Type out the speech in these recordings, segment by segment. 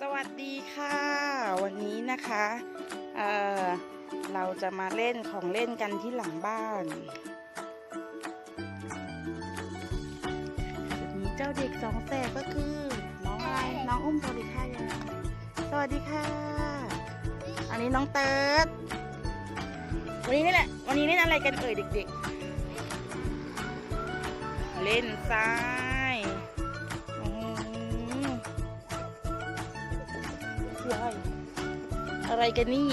สวัสดีค่ะ วันนี้นะคะเอ่อเราจะมาเล่นของเล่นกันที่หลังบ้านมีเจ้าเด็กสองแสบก็คือ น้องอะไรน้องอุ้มสวัสดีค่ะยังสวัสดีค่ะ อันนี้น้องเติร์ดวันนี้นี่แหละ วันนี้เล่นอะไรกันเอ่ยเด็ก ๆ เล่นทรา ว้ายอะไรกันนี่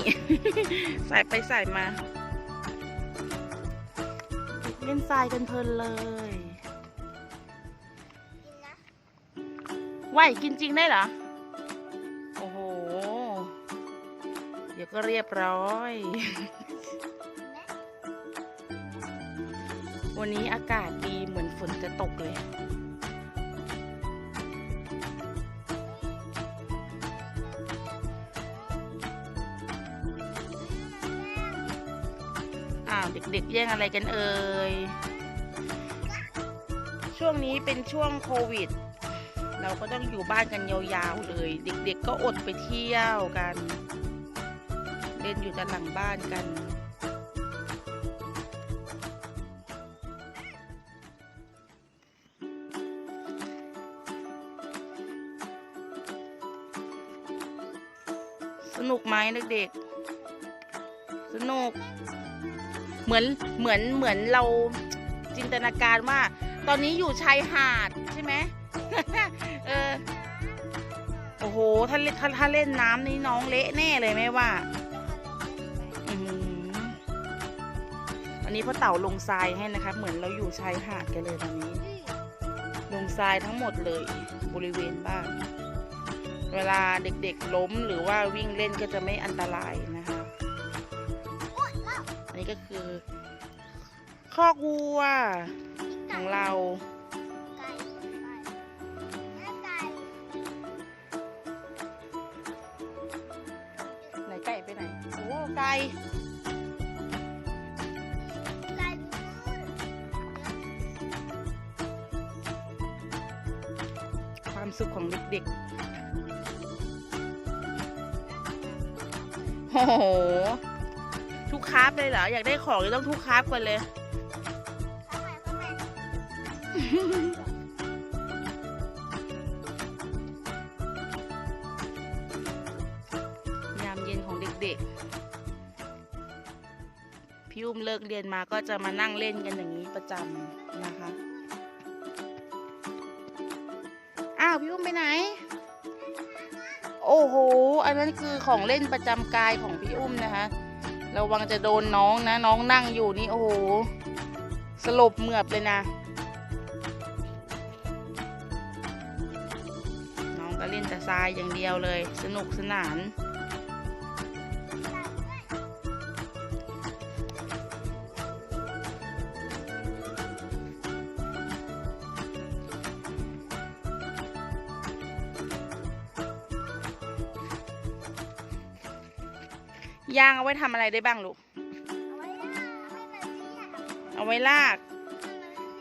สายไปสายมา เล่นทรายกันเพลินเลยว่ายกินจริงได้เหรอ โอ้โห เดี๋ยวก็เรียบร้อย วันนี้อากาศดีเหมือนฝนจะตกเลยาวเด็กๆแย่งอะไรกันเอ่ย ช่วงนี้เป็นช่วงโควิด เราก็ต้องอยู่บ้านกันยาวๆเลย เด็กๆก็อดไปเที่ยวกัน เล่นอยู่แต่หลังบ้านกันสนุกไหมเด็กๆ สนุก เหมือนเหมือนเหมือนเราจินตนาการว่า ตอนนี้อยู่ชายหาดใช่ไหมเออโอ้โหถ้าเล่นถ้าถ้าเล่นน้ำนี่น้องเละแน่เลยไหมว่าอันนี้พ่อเต่าลงทรายให้นะคะ เหมือนเราอยู่ชายหาดกันเลยตอนนี้ ลงทรายทั้งหมดเลย บริเวณบ้าน เวลาเด็กๆล้มหรือว่าวิ่งเล่นก็จะไม่อันตรายนะคะ นี้ก็คือคอกวัวของเรา ไหนไก่ไปไหน โอ้ไก่ความสุขของเด็กๆ โอ้โห ทุกคราฟเลยเหรอ อยากได้ของจะต้องทุกคราฟกันเลย ยามเย็นของเด็กๆ พี่อุ้มเลิกเรียนมาก็จะมานั่งเล่นกันอย่างนี้ประจำนะคะ อ้าวพี่อุ้มไปไหนโอ้โห อันนั้นคือของเล่นประจำกายของพี่อุ้มนะคะ ระวังจะโดนน้องนะ น้องนั่งอยู่นี่โอ้โหสลบเหมือบเลยนะ น้องก็เล่นแต่ทรายอย่างเดียวเลย สนุกสนาน ยางเอาไว้ทำอะไรได้บ้างลูก เอาไว้ลาก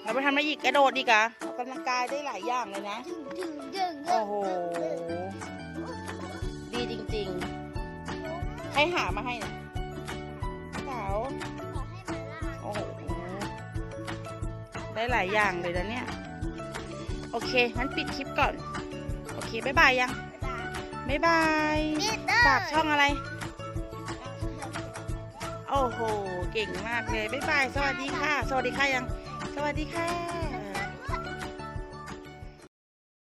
เอาไปทำอะไรอีกกระโดดอีกเหรอะออกกำลังกายได้หลายอย่างเลยนะ โอ้โห ดีจริงๆ ใครหามาให้เนี่ยสาวโอ้โห ได้หลายอย่างเลยนะเนี่ย โอเค งั้นปิดคลิปก่อน โอเค บ๊ายบายยัง บ๊ายบาย ฝากช่องอะไร โอ้โห เก่งมากเลย บ๊ายบาย สวัสดีค่ะ สวัสดีค่ะยัง สวัสดีค่ะ